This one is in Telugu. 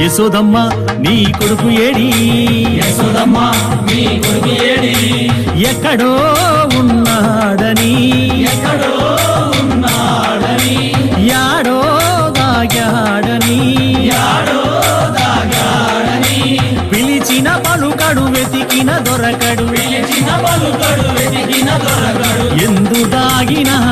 యశోదమ్మ నీ కొడుకు ఏడి? యశోదమ్మ మీ కొడుకు ఏడి? ఎక్కడో ఉన్నాడని? ఎక్కడో ఉన్నాడని? యాడో దాగాడని? యాడో దాగాడని? పిలిచిన పలుకడు వెతికిన దొరకడు. పిలిచిన పలుకడు వెతికిన దొరకడు. ఎందు దాగినాడో